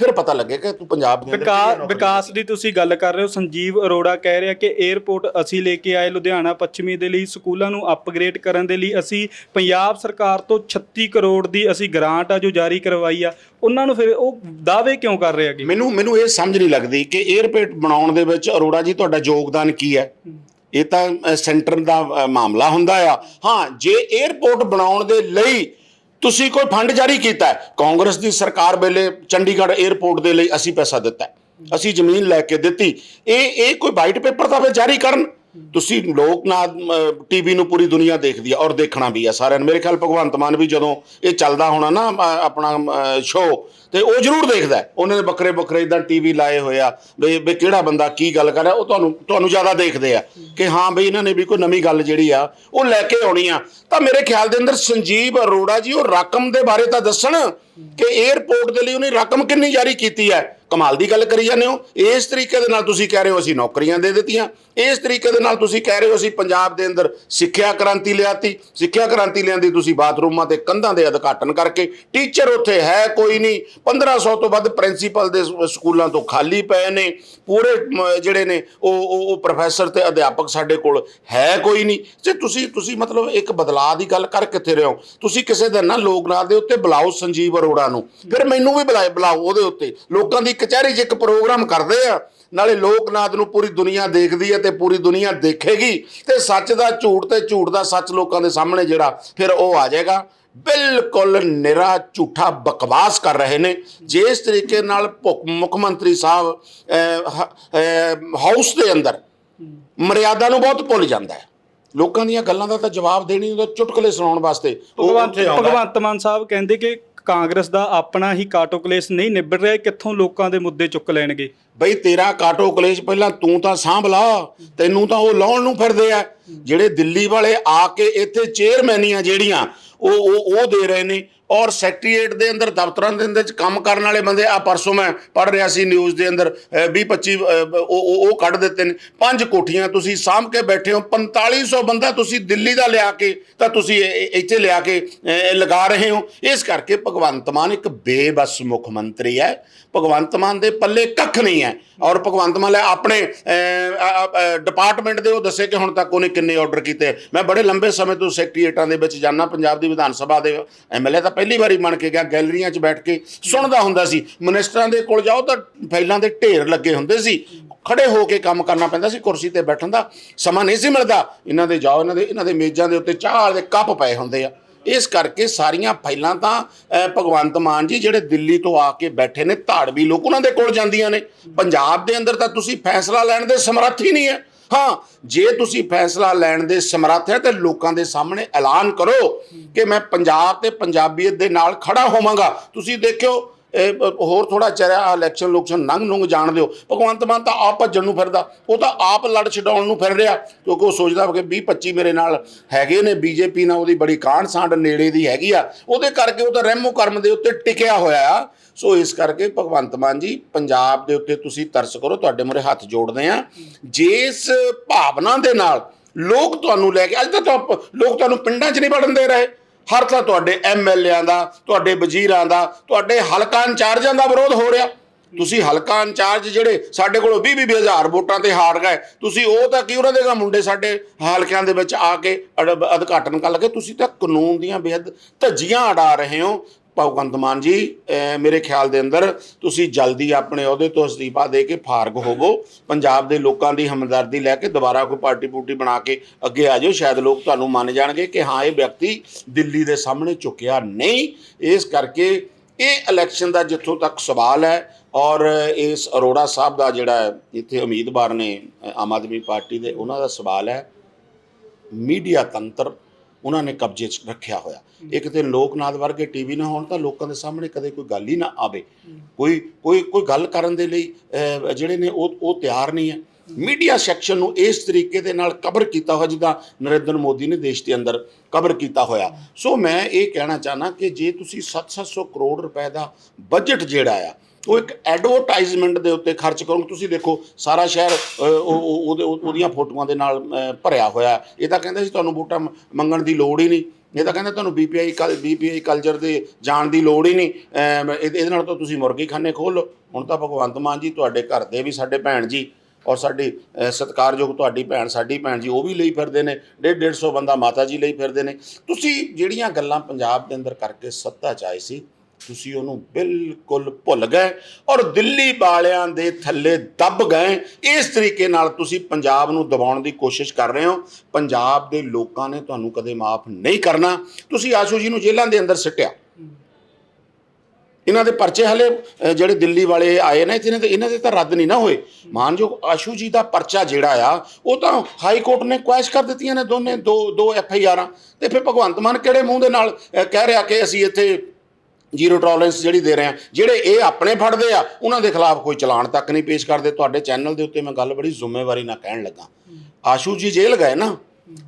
ਫਿਰ ਪਤਾ ਲੱਗੇ ਕਿ ਤੂੰ ਪੰਜਾਬ ਦੇ ਵਿਕਾਸ ਵਿਕਾਸ ਦੀ ਤੁਸੀਂ ਗੱਲ ਕਰ ਰਹੇ ਹੋ ਸੰਜੀਵ ਅਰੋੜਾ ਕਹਿ ਰਿਹਾ ਕਿ 에ਅਰਪੋਰਟ ਅਸੀਂ ਲੈ ਕੇ ਆਏ ਲੁਧਿਆਣਾ ਪੱਛਮੀ ਦੇ ਲਈ ਸਕੂਲਾਂ ਨੂੰ ਅਪਗ੍ਰੇਡ ਕਰਨ ਦੇ ਲਈ ਅਸੀਂ ਪੰਜਾਬ ਸਰਕਾਰ ਤੋਂ 36 ਕਰੋੜ ਦੀ ਅਸੀਂ ਗ੍ਰਾਂਟ ਆ ਜੋ ਜਾਰੀ ਕਰਵਾਈ ਆ ਉਹਨਾਂ ਨੂੰ ਫਿਰ ਉਹ ਦਾਅਵੇ ਕਿਉਂ ਕਰ ਰਹੇ ਹੈਗੇ? ਮੈਨੂੰ ਮੈਨੂੰ ਇਹ ਸਮਝ ਨਹੀਂ ਲੱਗਦੀ ਕਿ 에ਅਰਪੋਰਟ ਬਣਾਉਣ ਦੇ ਵਿੱਚ ਅਰੋੜਾ ਜੀ ਤੁਹਾਡਾ ਯੋਗਦਾਨ ਕੀ ਹੈ? ਇਹ ਤਾਂ ਸੈਂਟਰ ਦਾ ਮਾਮਲਾ ਹੁੰਦਾ ਆ। ਹਾਂ ਜੇ 에ਅਰਪੋਰਟ ਬਣਾਉਣ ਦੇ ਲਈ ਤੁਸੀਂ ਕੋਈ ਫੰਡ ਜਾਰੀ ਕੀਤਾ ਹੈ, ਕਾਂਗਰਸ ਦੀ ਸਰਕਾਰ ਵੇਲੇ ਚੰਡੀਗੜ੍ਹ 에ਅਰਪੋਰਟ ਦੇ ਲਈ ਅਸੀਂ ਪੈਸਾ ਦਿੱਤਾ ਅਸੀਂ ਜ਼ਮੀਨ ਲੈ ਕੇ ਦਿੱਤੀ। ਇਹ ਇਹ ਕੋਈ ਵਾਈਟ ਪੇਪਰ ਤਾਂ ਫਿਰ ਜਾਰੀ ਕਰਨ? ਤੁਸੀਂ ਲੋਕ ਲੋਕਨਾਥ ਟੀਵੀ ਨੂੰ ਪੂਰੀ ਦੁਨੀਆ ਦੇਖਦੀ ਆ ਔਰ ਦੇਖਣਾ ਵੀ ਆ ਸਾਰਿਆਂ ਨੂੰ। ਮੇਰੇ ਖਿਆਲ ਭਗਵੰਤ ਮਾਨ ਵੀ ਜਦੋਂ ਇਹ ਚੱਲਦਾ ਹੋਣਾ ਨਾ ਆਪਣਾ ਸ਼ੋਅ ਤੇ ਉਹ ਜ਼ਰੂਰ ਦੇਖਦਾ ਹੈ। ਉਹਨਾਂ ਨੇ ਬੱਕਰੇ ਬੱਕਰੇ ਇਦਾਂ ਟੀਵੀ ਲਾਏ ਹੋਏ ਆ ਵੀ ਵੀ ਕਿਹੜਾ ਬੰਦਾ ਕੀ ਗੱਲ ਕਰ ਰਿਹਾ, ਉਹ ਤੁਹਾਨੂੰ ਤੁਹਾਨੂੰ ਜ਼ਿਆਦਾ ਦੇਖਦੇ ਆ ਕਿ ਹਾਂ ਬਈ ਇਹਨਾਂ ਨੇ ਵੀ ਕੋਈ ਨਵੀਂ ਗੱਲ ਜਿਹੜੀ ਆ, ਉਹ ਲੈ ਕੇ ਆਉਣੀ ਆ। ਤਾਂ ਮੇਰੇ ਖਿਆਲ ਦੇ ਅੰਦਰ ਸੰਜੀਵ ਅਰੋੜਾ ਜੀ, ਉਹ ਰਕਮ ਦੇ ਬਾਰੇ ਤਾਂ ਦੱਸਣ ਕਿ 에ਅਰਪੋਰਟ ਦੇ ਲਈ ਉਹਨੇ ਰਕਮ ਕਿੰਨੀ ਜਾਰੀ ਕੀਤੀ ਹੈ। ਕਮਾਲ ਦੀ ਗੱਲ ਕਰੀ ਜਾਂਦੇ ਹੋ। ਇਸ ਤਰੀਕੇ ਦੇ ਨਾਲ ਤੁਸੀਂ ਕਹਿ ਰਹੇ ਹੋ ਅਸੀਂ ਨੌਕਰੀਆਂ ਦੇ ਦਿੱਤੀਆਂ। ਇਸ ਤਰੀਕੇ ਦੇ ਨਾਲ ਤੁਸੀਂ ਕਹਿ ਰਹੇ ਹੋ ਅਸੀਂ ਪੰਜਾਬ ਦੇ ਅੰਦਰ ਸਿੱਖਿਆ ਕ੍ਰਾਂਤੀ ਲਿਆਤੀ। ਸਿੱਖਿਆ ਕ੍ਰਾਂਤੀ ਲਿਆਂਦੀ ਤੁਸੀਂ ਬਾਥਰੂਮਾਂ ਤੇ ਕੰਧਾਂ ਦੇ ਉਦਘਾਟਨ ਕਰਕੇ। ਟੀਚਰ ਉੱਥੇ ਹੈ ਕੋਈ ਨਹੀਂ। 1500 ਤੋਂ ਵੱਧ ਪ੍ਰਿੰਸੀਪਲ ਦੇ ਸਕੂਲਾਂ ਤੋਂ ਖਾਲੀ ਪਏ ਨੇ। ਪੂਰੇ ਜਿਹੜੇ ਨੇ, ਉਹ, ਉਹ- ਉਹ ਪ੍ਰੋਫੈਸਰ ਤੇ ਅਧਿਆਪਕ ਸਾਡੇ ਕੋਲ ਹੈ ਕੋਈ ਨਹੀਂ। ਜੇ ਤੁਸੀਂ ਤੁਸੀਂ ਮਤਲਬ ਇੱਕ ਬਦਲਾਅ ਦੀ ਗੱਲ ਕਰ ਕਿੱਥੇ ਰਹੇ ਹੋ? ਤੁਸੀਂ ਕਿਸੇ ਦਿਨ ਨਾ ਲੋਕਨਾਥ ਦੇ ਉੱਤੇ ਬੁਲਾਓ ਸੰਜੀਵ ਅਰੋੜਾ ਨੂੰ। ਫਿਰ ਮੈਨੂੰ ਵੀ ਬੁਲਾਏ ਬੁਲਾਓ ਉਹਦੇ ਉੱਤੇ। ਲੋਕਾਂ ਦੀ ਕਚਹਿਰੀ 'ਚ ਇੱਕ ਪ੍ਰੋਗਰਾਮ ਕਰਦੇ ਆ। ਨਾਲੇ ਲੋਕਨਾਥ ਨੂੰ ਪੂਰੀ ਦੁਨੀਆ ਦੇਖਦੀ ਹੈ ਤੇ ਪੂਰੀ ਦੁਨੀਆ ਦੇਖੇਗੀ। ਤੇ ਸੱਚ ਦਾ ਝੂਠ ਤੇ ਝੂਠ ਦਾ ਸੱਚ ਲੋਕਾਂ ਦੇ ਸਾਹਮਣੇ ਜਿਹੜਾ, ਫਿਰ ਉਹ ਆ ਜਾਏਗਾ। ਬਿਲਕੁਲ ਨਿਰਾ ਝੂਠਾ ਬਕਵਾਸ ਕਰ ਰਹੇ ਨੇ। ਜਿਸ ਤਰੀਕੇ ਨਾਲ ਮੁੱਖ ਮੰਤਰੀ ਸਾਹਿਬ ਹਾਊਸ ਦੇ ਅੰਦਰ ਮਰਿਆਦਾ ਨੂੰ ਬਹੁਤ ਭੁੱਲ ਜਾਂਦਾ ਹੈ। ਲੋਕਾਂ ਦੀਆਂ ਗੱਲਾਂ ਦਾ ਤਾਂ ਜਵਾਬ ਦੇਣੀ ਉਹਦਾ ਚੁਟਕਲੇ ਸੁਣਾਉਣ ਵਾਸਤੇ। ਭਗਵੰਤ ਮਾਨ ਸਾਹਿਬ ਕਹਿੰਦੇ ਕਿ ਕਾਂਗਰਸ ਦਾ ਆਪਣਾ ਹੀ ਕਾਟੋ ਕਲੇਸ਼ ਨਹੀਂ ਨਿਬੜ ਰਿਹਾ ਕਿੱਥੋਂ ਲੋਕਾਂ ਦੇ ਮੁੱਦੇ ਚੁੱਕ ਲੈਣਗੇ? ਬਈ ਤੇਰਾ ਕਾਟੋ ਕਲੇਸ਼ ਪਹਿਲਾਂ ਤੂੰ ਤਾਂ ਸਾਂਭ ਲਾ ਤੈਨੂੰ ਤਾਂ ਉਹ ਲਾਉਣ ਨੂੰ ਫਿਰਦੇ ਆ। ਜਿਹੜੇ ਦਿੱਲੀ ਵਾਲੇ ਆ ਕੇ ਇੱਥੇ ਚੇਅਰਮੈਨੀਆਂ ਜਿਹੜੀਆਂ ਉਹ ਉਹ ਉਹ ਦੇ ਰਹੇ ਨੇ ਔਰ ਸੈਕਟਰੀਏਟ ਦੇ ਅੰਦਰ, ਦਫ਼ਤਰਾਂ ਦੇ ਅੰਦਰ ਕੰਮ ਕਰਨ ਵਾਲੇ ਬੰਦੇ ਆ ਪਰਸੋਂ ਮੈਂ ਪੜ ਰਿਹਾ ਸੀ ਨਿਊਜ਼ ਦੇ ਅੰਦਰ 20 25 ਉਹ ਉਹ ਕੱਢ ਦਿੱਤੇ ਨੇ। ਪੰਜ ਕੋਠੀਆਂ ਤੁਸੀਂ ਸਾਂਭ ਕੇ ਬੈਠੇ ਹੋ 4500 ਬੰਦਾ ਤੁਸੀਂ ਦਿੱਲੀ ਦਾ ਲਿਆ ਕੇ, ਤਾਂ ਤੁਸੀਂ ਇਹ- ਇਹ- ਇੱਥੇ ਲਿਆ ਕੇ ਲਗਾ ਰਹੇ ਹੋ। ਇਸ ਕਰਕੇ ਭਗਵੰਤ ਮਾਨ ਇੱਕ ਬੇਬਸ ਮੁੱਖ ਮੰਤਰੀ ਹੈ। ਭਗਵੰਤ ਮਾਨ ਦੇ ਪੱਲੇ ਕੱਖ ਨਹੀਂ ਹੈ। ਔਰ ਭਗਵੰਤ ਮਾਨ ਲੈ ਆਪਣੇ ਡਿਪਾਰਟਮੈਂਟ ਦੇ ਉਹ ਦੱਸੇ ਕਿ ਹੁਣ ਤੱਕ ਉਹਨੇ ਕਿੰਨੇ ਆਰਡਰ ਕੀਤੇ। ਮੈਂ ਬੜੇ ਲੰਬੇ ਸਮੇਂ ਤੋਂ ਸੈਕਟਰੀਏਟਾਂ ਦੇ ਵਿੱਚ ਜਾਣਾ ਪੰਜਾਬ ਦੀ ਵਿਧਾਨ ਸਭਾ ਦੇ ਐਮਐਲਏ ਤਾਂ ਪਹਿਲੀ ਵਾਰੀ ਬਣ ਕੇ ਗਿਆ ਗੈਲਰੀਆਂ 'ਚ ਬੈਠ ਕੇ ਸੁਣਦਾ ਹੁੰਦਾ ਸੀ। ਮਿਨਿਸਟਰਾਂ ਦੇ ਕੋਲ ਜਾਓ ਤਾਂ ਫਾਈਲਾਂ ਦੇ ਢੇਰ ਲੱਗੇ ਹੁੰਦੇ ਸੀ। ਖੜੇ ਹੋ ਕੇ ਕੰਮ ਕਰਨਾ ਪੈਂਦਾ ਸੀ ਕੁਰਸੀ ਤੇ ਬੈਠਣ ਦਾ। ਸਮਾਂ ਨਹੀਂ ਸੀ ਮਿਲਦਾ। ਇਹਨਾਂ ਦੇ ਜਾਓ, ਇਹਨਾਂ ਦੇ ਇਹਨਾਂ ਦੇ ਮੇਜ਼ਾਂ ਦੇ ਉੱਤੇ ਚਾਹ ਦੇ ਕੱਪ ਪਏ ਹੁੰਦੇ ਆ। ਇਸ ਕਰਕੇ ਸਾਰੀਆਂ ਫਾਈਲਾਂ ਤਾਂ ਭਗਵੰਤ ਮਾਨ ਜੀ ਜਿਹੜੇ ਦਿੱਲੀ ਤੋਂ ਆ ਕੇ ਬੈਠੇ ਨੇ, ਧਾੜਵੀ ਲੋਕ ਉਹਨਾਂ ਦੇ ਕੋਲ ਜਾਂਦੀਆਂ ਨੇ। ਪੰਜਾਬ ਦੇ ਅੰਦਰ ਤਾਂ ਤੁਸੀਂ ਫੈਸਲਾ ਲੈਣ ਦੇ ਸਮਰੱਥ ਹੀ ਨਹੀਂ ਹੈ। ਹਾਂ, ਜੇ ਤੁਸੀਂ ਫੈਸਲਾ ਲੈਣ ਦੇ ਸਮਰੱਥ ਹੈ, ਤੇ ਲੋਕਾਂ ਦੇ ਸਾਹਮਣੇ ਐਲਾਨ ਕਰੋ ਕਿ ਮੈਂ ਪੰਜਾਬ ਤੇ ਪੰਜਾਬੀਅਤ ਦੇ ਨਾਲ ਖੜਾ ਹੋਵਾਂਗਾ। ਤੁਸੀਂ ਦੇਖਿਓ ਇਹ ਹੋਰ ਥੋੜਾ ਚਿਹਰਾ ਇਲੈਕਸ਼ਨ ਲੋਕਸ਼ਨ ਨੰਗ ਨੁੰਗ ਜਾਣ ਦਿਓ। ਭਗਵੰਤ ਮਾਨ ਤਾਂ ਆਪ ਭੱਜਣ ਨੂੰ ਫਿਰਦਾ। ਉਹ ਤਾਂ ਆਪ ਲੜ ਛਡਾਉਣ ਨੂੰ ਫਿਰ ਰਿਹਾ, ਕਿਉਂਕਿ ਉਹ ਸੋਚਦਾ ਕਿ 20 25 ਮੇਰੇ ਨਾਲ ਹੈਗੇ ਨੇ, ਬੀਜੇਪੀ ਨਾਲ ਉਹਦੀ ਬੜੀ ਕਾਂਡ ਸਾਂਡ ਨੇੜੇ ਦੀ ਹੈਗੀ ਆ। ਉਹਦੇ ਕਰਕੇ ਉਹ ਤਾਂ ਰਹਿਮੋ ਕਰਮ ਦੇ ਉੱਤੇ ਟਿਕਿਆ ਹੋਇਆ ਆ। ਸੋ ਇਸ ਕਰਕੇ ਭਗਵੰਤ ਮਾਨ ਜੀ, ਪੰਜਾਬ ਦੇ ਉੱਤੇ ਤੁਸੀਂ ਤਰਸ ਕਰੋ, ਤੁਹਾਡੇ ਮੂਹਰੇ ਹੱਥ ਜੋੜਦੇ ਆ। ਜਿਸ ਭਾਵਨਾ ਦੇ ਨਾਲ ਲੋਕ ਤੁਹਾਨੂੰ ਲੈ ਕੇ, ਅੱਜ ਤਾਂ ਲੋਕ ਤੁਹਾਨੂੰ ਪਿੰਡਾਂ 'ਚ ਨਹੀਂ ਵੜਨ ਦੇ ਰਹੇ। ਹਰ ਥਾਂ ਤੁਹਾਡੇ ਐਮਐਲਏਆਂ ਦਾ, ਤੁਹਾਡੇ ਵਜ਼ੀਰਾਂ ਦਾ, ਤੁਹਾਡੇ ਹਲਕਾ ਇੰਚਾਰਜਾਂ ਦਾ ਵਿਰੋਧ ਹੋ ਰਿਹਾ। ਤੁਸੀਂ ਹਲਕਾ ਇੰਚਾਰਜ ਜਿਹੜੇ ਸਾਡੇ ਕੋਲੋਂ 20 20 ਹਜ਼ਾਰ ਵੋਟਾਂ ਤੇ ਹਾਰ ਗਏ, ਤੁਸੀਂ ਉਹ ਤਾਂ ਕੀ ਉਹਨਾਂ ਦੇ ਗਾ ਮੁੰਡੇ ਸਾਡੇ ਹਲਕਿਆਂ ਦੇ ਵਿੱਚ ਆ ਕੇ ਅਦਘਾਟਨ ਕਰ ਲਗੇ? ਤੁਸੀਂ ਤਾਂ ਕਾਨੂੰਨ ਦੀਆਂ ਬੇਹੱਦ ਧੱਜੀਆਂ ਅੜਾ ਰਹੇ ਹੋ। ਭਗਵੰਤ ਮਾਨ ਜੀ ਮੇਰੇ ਖਿਆਲ ਦੇ ਅੰਦਰ ਤੁਸੀਂ ਜਲਦੀ ਆਪਣੇ ਅਹੁਦੇ ਤੋਂ ਅਸਤੀਫਾ ਦੇ ਕੇ ਫਾਰਗ ਹੋਵੋ। ਪੰਜਾਬ ਦੇ ਲੋਕਾਂ ਦੀ ਹਮਦਰਦੀ ਲੈ ਕੇ ਦੁਬਾਰਾ ਕੋਈ ਪਾਰਟੀ ਪੂਟੀ ਬਣਾ ਕੇ ਅੱਗੇ ਆ ਜਾਓ। ਸ਼ਾਇਦ ਲੋਕ ਤੁਹਾਨੂੰ ਮੰਨ ਜਾਣਗੇ ਕਿ ਹਾਂ, ਇਹ ਵਿਅਕਤੀ ਦਿੱਲੀ ਦੇ ਸਾਹਮਣੇ ਝੁਕਿਆ ਨਹੀਂ। ਇਸ ਕਰਕੇ ਇਹ ਇਲੈਕਸ਼ਨ ਦਾ ਜਿੱਥੋਂ ਤੱਕ ਸਵਾਲ ਹੈ ਔਰ ਇਸ ਅਰੋੜਾ ਸਾਹਿਬ ਦਾ ਜਿਹੜਾ ਇੱਥੇ ਉਮੀਦਵਾਰ ਨੇ ਆਮ ਆਦਮੀ ਪਾਰਟੀ ਦੇ, ਉਹਨਾਂ ਦਾ ਸਵਾਲ ਹੈ, ਮੀਡੀਆ ਤੰਤਰ ਉਹਨਾਂ ਨੇ ਕਬਜ਼ੇ 'ਚ ਰੱਖਿਆ ਹੋਇਆ। ਇੱਕ ਤੇ ਲੋਕਨਾਥ ਵਰਗੇ ਟੀਵੀ ਨਾ ਹੋਣ ਤਾਂ ਲੋਕਾਂ ਦੇ ਸਾਹਮਣੇ ਕਦੇ ਕੋਈ ਗੱਲ ਹੀ ਨਾ ਆਵੇ। ਕੋਈ ਕੋਈ ਕੋਈ ਗੱਲ ਕਰਨ ਦੇ ਲਈ ਜਿਹੜੇ ਨੇ ਉਹ ਉਹ ਤਿਆਰ ਨਹੀਂ ਹੈ। ਮੀਡੀਆ ਸੈਕਸ਼ਨ ਨੂੰ ਇਸ ਤਰੀਕੇ ਦੇ ਨਾਲ ਕਵਰ ਕੀਤਾ ਹੋਇਆ ਜਿੱਦਾਂ ਨਰਿੰਦਰ ਮੋਦੀ ਨੇ ਦੇਸ਼ ਦੇ ਅੰਦਰ ਕਵਰ ਕੀਤਾ ਹੋਇਆ। ਸੋ ਮੈਂ ਇਹ ਕਹਿਣਾ ਚਾਹਨਾ ਕਿ ਜੇ ਤੁਸੀਂ 7-700 ਕਰੋੜ ਰੁਪਏ ਦਾ ਬਜਟ ਜਿਹੜਾ ਆ ਉਹ ਇੱਕ ਐਡਵਰਟਾਈਜ਼ਮੈਂਟ ਦੇ ਉੱਤੇ ਖਰਚ ਕਰੋਗੇ ਤੁਸੀਂ ਦੇਖੋ ਸਾਰਾ ਸ਼ਹਿਰ ਉਹਦੇ ਉਹਦੀਆਂ ਫੋਟੋਆਂ ਦੇ ਨਾਲ ਭਰਿਆ ਹੋਇਆ ਇਹ ਤਾਂ ਕਹਿੰਦੇ ਸੀ ਤੁਹਾਨੂੰ ਵੋਟਾਂ ਮੰਗਣ ਦੀ ਲੋੜ ਹੀ ਨਹੀਂ। ਇਹ ਤਾਂ ਕਹਿੰਦੇ ਤੁਹਾਨੂੰ ਬੀਪੀਆਈ ਕਲ ਬੀਪੀਆਈ ਕਲਚਰ ਦੇ ਜਾਣ ਦੀ ਲੋੜ ਹੀ ਨਹੀਂ। ਇਹਦੇ ਨਾਲ ਤਾਂ ਤੁਸੀਂ ਮੁਰਗੀ ਖਾਨੇ ਖੋਲ ਲਓ। ਹੁਣ ਤਾਂ ਭਗਵੰਤ ਮਾਨ ਜੀ ਤੁਹਾਡੇ ਘਰ ਦੇ ਵੀ ਸਾਡੇ ਭੈਣ ਜੀ ਔਰ ਸਾਡੀ ਅ, ਸਤਿਕਾਰਯੋਗ ਤੁਹਾਡੀ ਭੈਣ ਸਾਡੀ ਭੈਣ ਜੀ ਉਹ ਵੀ ਲਈ ਫਿਰਦੇ ਨੇ। ਡੇਢ ਡੇਢ ਸੌ ਬੰਦਾ ਮਾਤਾ ਜੀ ਲਈ ਫਿਰਦੇ ਨੇ। ਤੁਸੀਂ ਜਿਹੜੀਆਂ ਗੱਲਾਂ ਪੰਜਾਬ ਦੇ ਅੰਦਰ ਕਰਕੇ ਸੱਤਾ ਚ ਆਏ ਸੀ ਤੁਸੀਂ ਉਹਨੂੰ ਬਿਲਕੁਲ ਭੁੱਲ ਗਏ ਔਰ ਦਿੱਲੀ ਵਾਲਿਆਂ ਦੇ ਥੱਲੇ ਦੱਬ ਗਏ। ਇਸ ਤਰੀਕੇ ਨਾਲ ਤੁਸੀਂ ਪੰਜਾਬ ਨੂੰ ਦਬਾਉਣ ਦੀ ਕੋਸ਼ਿਸ਼ ਕਰ ਰਹੇ ਹੋ। ਪੰਜਾਬ ਦੇ ਲੋਕਾਂ ਨੇ ਤੁਹਾਨੂੰ ਕਦੇ ਮਾਫ ਨਹੀਂ ਕਰਨਾ। ਤੁਸੀਂ ਆਸ਼ੂ ਜੀ ਨੂੰ ਜੇਲ੍ਹਾਂ ਦੇ ਅੰਦਰ ਸਿੱਟਿਆ। ਇਹਨਾਂ ਦੇ ਪਰਚੇ ਹਲੇ ਜਿਹੜੇ ਦਿੱਲੀ ਵਾਲੇ ਆਏ ਨੇ, ਇਹਨਾਂ ਦੇ ਇਹਨਾਂ ਦੇ ਤਾਂ ਰੱਦ ਨਹੀਂ ਨਾ ਹੋਏ। ਮਾਨਯੋਗ ਆਸ਼ੂ ਜੀ ਦਾ ਪਰਚਾ ਜਿਹੜਾ ਆ, ਉਹ ਤਾਂ ਹਾਈ ਕੋਰਟ ਨੇ ਕੁਐਸ਼ ਕਰ ਦਿੱਤੀਆਂ ਨੇ ਦੋਨੇ, ਦੋ ਦੋ ਐਫ ਆਈ ਆਰਾਂ ਤੇ ਫਿਰ ਭਗਵੰਤ ਮਾਨ ਕਿਹੜੇ ਮੂੰਹ ਦੇ ਨਾਲ ਕਹਿ ਰਿਹਾ ਕਿ ਅਸੀਂ ਇੱਥੇ ਜ਼ੀਰੋ ਟੋਲਰੈਂਸ ਜਿਹੜੀ ਦੇ ਰਹੇ ਆ, ਜਿਹੜੇ ਇਹ ਆਪਣੇ ਫੜਦੇ ਆ, ਉਹਨਾਂ ਦੇ ਖਿਲਾਫ ਕੋਈ ਚਲਾਨ ਤੱਕ ਨਹੀਂ ਪੇਸ਼ ਕਰਦੇ। ਤੁਹਾਡੇ ਚੈਨਲ ਦੇ ਉੱਤੇ ਮੈਂ ਗੱਲ ਬੜੀ ਜ਼ਿੰਮੇਵਾਰੀ ਨਾਲ ਕਹਿਣ ਲੱਗਾ। ਆਸ਼ੂ ਜੀ ਜੇਲ੍ਹ ਗਏ ਨਾ,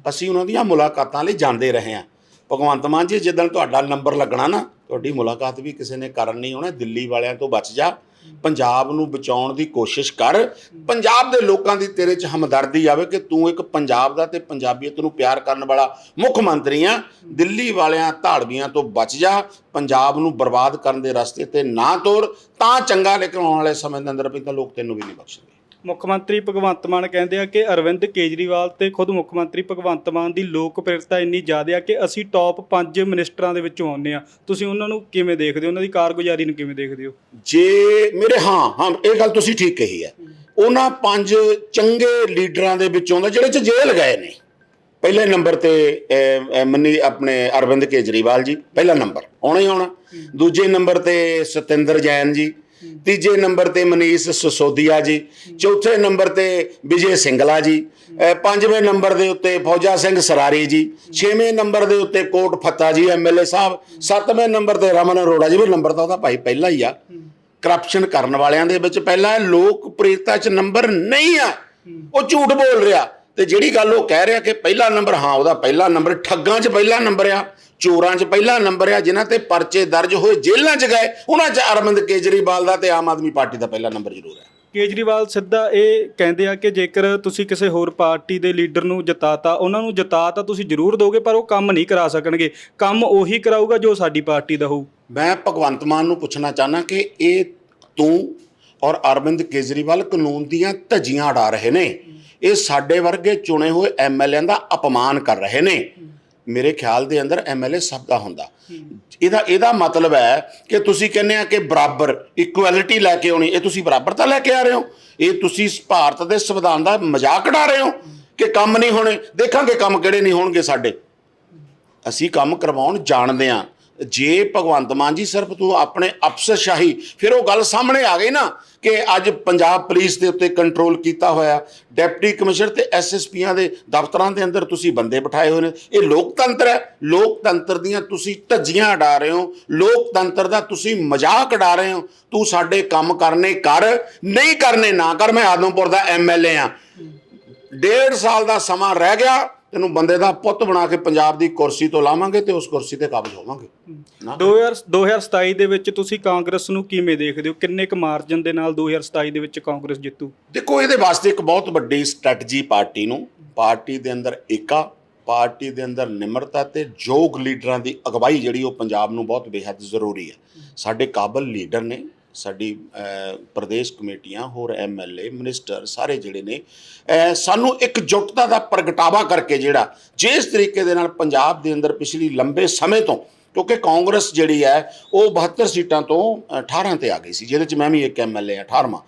ਅਸੀਂ ਉਹਨਾਂ ਦੀਆਂ ਮੁਲਾਕਾਤਾਂ ਲਈ ਜਾਂਦੇ ਰਹੇ ਆ। ਭਗਵੰਤ ਮਾਨ ਜੀ, ਜਿੱਦਣ ਤੁਹਾਡਾ ਨੰਬਰ ਲੱਗਣਾ ਨਾ, ਤੁਹਾਡੀ ਮੁਲਾਕਾਤ ਵੀ ਕਿਸੇ ਨੇ ਕਰਨ ਨਹੀਂ ਆਉਣਾ ਦਿੱਲੀ ਵਾਲਿਆਂ ਤੋਂ ਬਚ ਜਾ। ਪੰਜਾਬ ਨੂੰ ਬਚਾਉਣ ਦੀ ਕੋਸ਼ਿਸ਼ ਕਰ। ਪੰਜਾਬ ਦੇ ਲੋਕਾਂ ਦੀ ਤੇਰੇ 'ਚ ਹਮਦਰਦੀ ਆਵੇ ਕਿ ਤੂੰ ਇੱਕ ਪੰਜਾਬ ਦਾ ਤੇ ਪੰਜਾਬੀਅਤ ਨੂੰ ਪਿਆਰ ਕਰਨ ਵਾਲਾ ਮੁੱਖ ਮੰਤਰੀ ਆ। ਦਿੱਲੀ ਵਾਲਿਆਂ ਧਾੜਵੀਆਂ ਤੋਂ ਬਚ ਜਾ। ਪੰਜਾਬ ਨੂੰ ਬਰਬਾਦ ਕਰਨ ਦੇ ਰਸਤੇ ਤੇ ਨਾ ਤੋਰ। ਤਾਂ ਚੰਗਾ ਲੇਕਿਨ ਆਉਣ ਵਾਲੇ ਸਮੇਂ ਦੇ ਅੰਦਰ ਵੀ ਤਾਂ ਲੋਕ ਤੈਨੂੰ ਵੀ ਨਹੀਂ ਬਖਸ਼ਣਗੇ। ਮੁੱਖ ਮੰਤਰੀ ਭਗਵੰਤ ਮਾਨ ਕਹਿੰਦੇ ਆ ਕਿ ਅਰਵਿੰਦ ਕੇਜਰੀਵਾਲ ਤੇ ਖੁਦ ਮੁੱਖ ਮੰਤਰੀ ਭਗਵੰਤ ਮਾਨ ਦੀ ਲੋਕਪ੍ਰਿਯਤਾ ਇੰਨੀ ਜ਼ਿਆਦਾ ਆ ਕਿ ਅਸੀਂ ਟੌਪ 5 ਮਿਨਿਸਟਰਾਂ ਦੇ ਵਿੱਚੋਂ ਆਉਂਦੇ ਆ। ਤੁਸੀਂ ਉਹਨਾਂ ਨੂੰ ਕਿਵੇਂ ਦੇਖਦੇ ਹੋ? ਉਹਨਾਂ ਦੀ ਕਾਰਗੁਜ਼ਾਰੀ ਨੂੰ ਕਿਵੇਂ ਦੇਖਦੇ ਹੋ? ਜੇ ਮੇਰੇ ਹਾਂ ਹਾਂ, ਇਹ ਗੱਲ ਤੁਸੀਂ ਠੀਕ ਕਹੀ ਹੈ। ਉਹਨਾਂ ਪੰਜ ਚੰਗੇ ਲੀਡਰਾਂ ਦੇ ਵਿੱਚੋਂ ਦਾ ਜਿਹੜੇ ਚ ਜੇਲ੍ਹ ਗਏ ਨੇ। ਪਹਿਲੇ ਨੰਬਰ ਤੇ ਮੰਨੀ ਆਪਣੇ ਅਰਵਿੰਦ ਕੇਜਰੀਵਾਲ ਜੀ, ਪਹਿਲਾ ਨੰਬਰ, ਆਉਣਾ ਹੀ ਆਉਣਾ। ਦੂਜੇ ਨੰਬਰ ਤੇ ਸਤਿੰਦਰ ਜੈਨ ਜੀ ਤੀਜੇ ਨੰਬਰ ਤੇ ਮਨੀਸ਼ ਸਸੋਦੀਆ ਜੀ, ਚੌਥੇ ਨੰਬਰ ਤੇ ਵਿਜੇ ਸਿੰਗਲਾ ਜੀ ਪੰਜਵੇਂ ਨੰਬਰ ਦੇ ਉੱਤੇ ਫੌਜਾ ਸਿੰਘ ਸਰਾਰੀ ਜੀ, ਛੇਵੇਂ ਨੰਬਰ ਦੇ ਉੱਤੇ ਕੋਟ ਫੱਤਾ ਜੀ ਐਮਐਲਏ ਸਾਹਿਬ, ਸੱਤਵੇਂ ਨੰਬਰ ਤੇ ਰਮਨ ਅਰੋੜਾ ਜੀ, ਵੀ ਨੰਬਰ ਤਾਂ ਉਹਦਾ ਭਾਈ ਪਹਿਲਾ ਹੀ ਆ। ਕਰਪਸ਼ਨ ਕਰਨ ਵਾਲਿਆਂ ਦੇ ਵਿੱਚ ਪਹਿਲਾਂ ਲੋਕਪ੍ਰਿਯਤਾ 'ਚ ਨੰਬਰ ਨਹੀਂ ਆ। ਉਹ ਝੂਠ ਬੋਲ ਰਿਹਾ ਤੇ ਜਿਹੜੀ ਗੱਲ ਉਹ ਕਹਿ ਰਿਹਾ ਕਿ ਪਹਿਲਾ ਨੰਬਰ, ਹਾਂ, ਉਹਦਾ ਪਹਿਲਾ ਨੰਬਰ, ਠੱਗਾਂ 'ਚ ਪਹਿਲਾ ਨੰਬਰ ਆ। ਚੋਰਾਂ 'ਚ ਪਹਿਲਾ ਨੰਬਰ ਆ ਜਿਨ੍ਹਾਂ ਤੇ ਪਰਚੇ ਦਰਜ ਹੋਏ ਜੇਲ੍ਹਾਂ 'ਚ ਗਏ ਉਹਨਾਂ 'ਚ ਅਰਵਿੰਦ ਕੇਜਰੀਵਾਲ ਦਾ ਤੇ ਆਮ ਆਦਮੀ ਪਾਰਟੀ ਦਾ ਪਹਿਲਾ ਨੰਬਰ ਜ਼ਰੂਰ ਹੈ। ਕੇਜਰੀਵਾਲ ਸਿੱਧਾ ਇਹ ਕਹਿੰਦੇ ਆ ਕਿ ਜੇਕਰ ਤੁਸੀਂ ਕਿਸੇ ਹੋਰ ਪਾਰਟੀ ਦੇ ਲੀਡਰ ਨੂੰ ਜਿਤਾਤਾ ਉਹਨਾਂ ਨੂੰ ਜਿਤਾ ਤਾਂ ਤੁਸੀਂ ਜ਼ਰੂਰ ਦੋਗੇ ਪਰ ਉਹ ਕੰਮ ਨਹੀਂ ਕਰਾ ਸਕਣਗੇ। ਕੰਮ ਉਹੀ ਕਰਾਊਗਾ ਜੋ ਸਾਡੀ ਪਾਰਟੀ ਦਾ ਹੋਊ। ਮੈਂ ਭਗਵੰਤ ਮਾਨ ਨੂੰ ਪੁੱਛਣਾ ਚਾਹਨਾ ਕਿ ਇਹ ਤੂੰ ਔਰ ਅਰਵਿੰਦ ਕੇਜਰੀਵਾਲ ਕਾਨੂੰਨ ਦੀਆਂ ਧੱਜੀਆਂ ਉਡਾ ਰਹੇ ਨੇ। ਇਹ ਸਾਡੇ ਵਰਗੇ ਚੁਣੇ ਹੋਏ ਐਮਐਲਏ ਦਾ ਅਪਮਾਨ ਕਰ ਰਹੇ ਨੇ। ਮੇਰੇ ਖਿਆਲ ਦੇ ਅੰਦਰ ਐਮਐਲਏ ਸਭ ਦਾ ਹੁੰਦਾ। ਇਹਦਾ ਇਹਦਾ ਮਤਲਬ ਹੈ ਕਿ ਤੁਸੀਂ ਕਹਿੰਦੇ ਆ ਕਿ ਬਰਾਬਰ ਇਕੁਐਲਿਟੀ ਲੈ ਕੇ ਆਉਣੀ ਇਹ ਤੁਸੀਂ ਬਰਾਬਰਤਾ ਲੈ ਕੇ ਆ ਰਹੇ ਹੋ। ਇਹ ਤੁਸੀਂ ਭਾਰਤ ਦੇ ਸੰਵਿਧਾਨ ਦਾ ਮਜ਼ਾਕ ਉਡਾ ਰਹੇ ਹੋ ਕਿ ਕੰਮ ਨਹੀਂ ਹੋਣੇ। ਦੇਖਾਂਗੇ ਕੰਮ ਕਿਹੜੇ ਨਹੀਂ ਹੋਣਗੇ ਸਾਡੇ। ਅਸੀਂ ਕੰਮ ਕਰਵਾਉਣ ਜਾਣਦੇ ਆ ਜੇ ਭਗਵੰਤ ਮਾਨ ਜੀ ਸਿਰਫ ਤੂੰ ਆਪਣੇ ਅਫਸਰਸ਼ਾਹੀ, ਫਿਰ ਉਹ ਗੱਲ ਸਾਹਮਣੇ ਆ ਗਈ ਨਾ ਕਿ ਅੱਜ ਪੰਜਾਬ ਪੁਲਿਸ ਦੇ ਉੱਤੇ ਕੰਟਰੋਲ ਕੀਤਾ ਹੋਇਆ ਡਿਪਟੀ ਕਮਿਸ਼ਨਰ ਤੇ ਐਸਐਸਪੀਆਂ ਦੇ ਦਫ਼ਤਰਾਂ ਦੇ ਅੰਦਰ ਤੁਸੀਂ ਬੰਦੇ ਬਿਠਾਏ ਹੋਏ ਨੇ। ਇਹ ਲੋਕਤੰਤਰ ਹੈ। ਲੋਕਤੰਤਰ ਦੀਆਂ ਤੁਸੀਂ ਧੱਜੀਆਂ ਉਡਾ ਰਹੇ ਹੋ। ਲੋਕਤੰਤਰ ਦਾ ਤੁਸੀਂ ਮਜ਼ਾਕ ਉਡਾ ਰਹੇ ਹੋ। ਤੂੰ ਸਾਡੇ ਕੰਮ ਕਰਨੇ ਕਰ, ਨਹੀਂ ਕਰਨੇ ਨਾ ਕਰ। ਮੈਂ ਆਦਮਪੁਰ ਦਾ ਐਮਐਲਏ ਆ ਡੇਢ ਸਾਲ ਦਾ ਸਮਾਂ ਰਹਿ ਗਿਆ। ਤੈਨੂੰ ਬੰਦੇ ਦਾ ਪੁੱਤ ਬਣਾ ਕੇ ਪੰਜਾਬ ਦੀ ਕੁਰਸੀ ਤੋਂ ਲਾਵਾਂਗੇ ਤੇ ਉਸ ਕੁਰਸੀ ਤੇ ਕਾਬਜ ਹੋਵਾਂਗੇ। ਨਾ। 2000 2027 ਦੇ ਵਿੱਚ ਤੁਸੀਂ ਕਾਂਗਰਸ ਨੂੰ ਕਿਵੇਂ ਦੇਖਦੇ ਹੋ? ਕਿੰਨੇ ਕੁ ਮਾਰਜਨ ਦੇ ਨਾਲ 2027 ਦੇ ਵਿੱਚ ਕਾਂਗਰਸ ਜਿੱਤੂ? ਦੇਖੋ ਇਹਦੇ ਵਾਸਤੇ ਇੱਕ ਬਹੁਤ ਵੱਡੀ ਸਟ੍ਰੈਟਜੀ ਪਾਰਟੀ ਨੂੰ ਪਾਰਟੀ ਦੇ ਅੰਦਰ ਏਕਾ ਪਾਰਟੀ ਦੇ ਅੰਦਰ ਨਿਮਰਤਾ ਤੇ ਯੋਗ ਲੀਡਰਾਂ ਦੀ ਅਗਵਾਈ ਜਿਹੜੀ ਉਹ ਪੰਜਾਬ ਨੂੰ ਬਹੁਤ ਬੇਹੱਦ ਜ਼ਰੂਰੀ ਹੈ। ਸਾਡੇ ਕਾਬਲ ਲੀਡਰ ਨੇ ਸਾਡੀ ਪ੍ਰਦੇਸ਼ ਕਮੇਟੀਆਂ ਹੋਰ ਐਮਐਲਏ ਮਿਨਿਸਟਰ ਸਾਰੇ ਜਿਹੜੇ ਨੇ ਸਾਨੂੰ ਇੱਕ ਜੁਟਤਾ ਦਾ ਪ੍ਰਗਟਾਵਾ ਕਰਕੇ ਜਿਹੜਾ ਜਿਸ ਤਰੀਕੇ ਦੇ ਨਾਲ ਪੰਜਾਬ ਦੇ ਅੰਦਰ ਪਿਛਲੀ ਲੰਬੇ ਸਮੇਂ ਤੋਂ ਕਿਉਂਕਿ ਕਾਂਗਰਸ ਜਿਹੜੀ ਹੈ ਉਹ 72 ਸੀਟਾਂ ਤੋਂ ਅ, 18 ਤੇ ਆ ਗਈ ਸੀ ਜਿਹਦੇ ਚ ਮੈਂ ਵੀ ਇੱਕ ਐਮਐਲਏ ਆ 18ਵਾਂ